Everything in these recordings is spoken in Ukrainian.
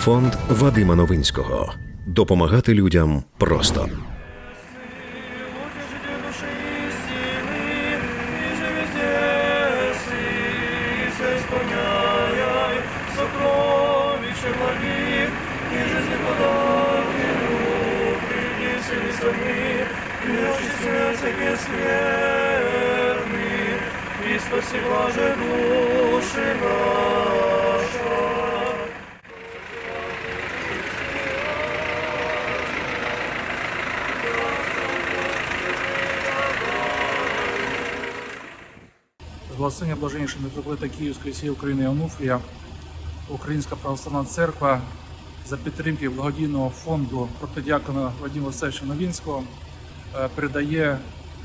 Фонд Вадима Новинського. Допомагати людям просто. Души и же везде сы, исполняй благословення блаженнішого митрополита Київської всієї України Онуфрія, Українська православна церква за підтримки благодійного фонду протидіакона Вадима Васильовича Новінського е, передає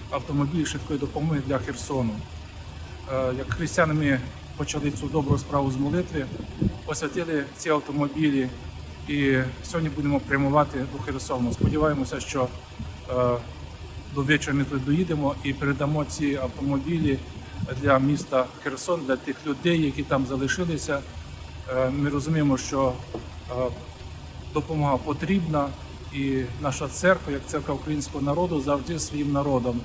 автомобіль швидкої допомоги для Херсону. Е, Як християни ми почали цю добру справу з молитви, освятили ці автомобілі і сьогодні будемо прямувати до Херсону. Сподіваємося, що е, до вечора ми тут доїдемо і передамо ці автомобілі для міста Херсон, для тих людей, які там залишилися. Е, Ми розуміємо, що е, допомога потрібна, і наша церква, як церква українського народу, завжди своїм народом.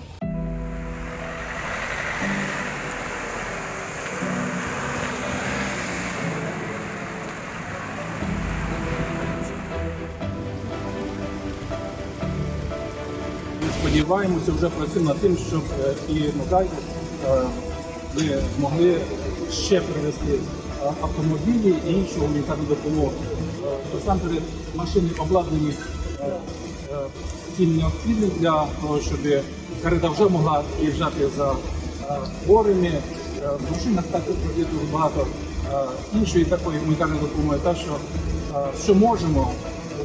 Сподіваємося, вже працюємо над тим, щоб е, і надалі ми змогли ще привезти е, автомобілі і іншу гуманітарну допомогу. Е, Насамперед машини обладнані е, е, тим необхідним для того, щоб вже могла їжджати за е, хворими. Е, В машинах також дуже багато е, іншої такої гуманітарної допомоги. Так що, е, що можемо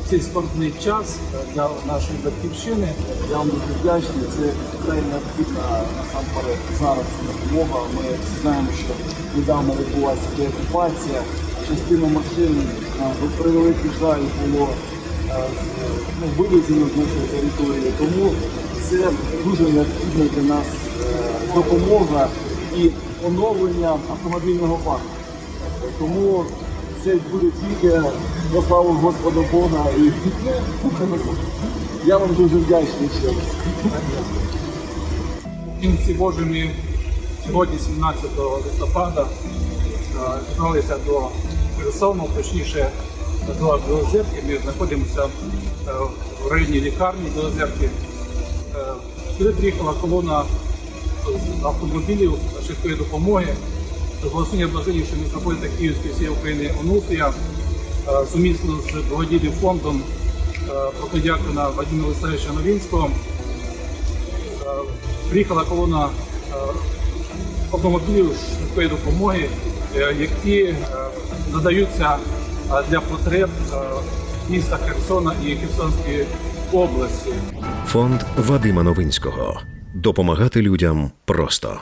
цей скоротний час е, для нашої батьківщини. Я вам дуже вдячний. Це вкрай необхідна насамперед зараз допомога. Ми знаємо, що недавно відбулася деокупація. Частина машин а, в превеликий жаль було ну, вивезено з нашої території. Тому це дуже необхідна для нас е, допомога і оновлення автомобільного парку. Тому це буде тільки на славу Господа Бога. І я вам дуже вдячний ще. В кінці Божими сьогодні, 17 листопада, е, зібралися до Херсону, точніше до Білозерки. Ми знаходимося е, в районі лікарні Білозерки. Е, Сюди приїхала колона автомобілів швидкої допомоги. З Благословення блаженнішого митрополита Київської всієї України Онуфрія е, сумісно з благодійним фондом е, протидіакона Вадима Васильовича Новінського Е, приїхала колона автомобілів швидкої допомоги, які надаються для потреб міста Херсона і Херсонської області. Фонд Вадима Новинського. Допомагати людям просто.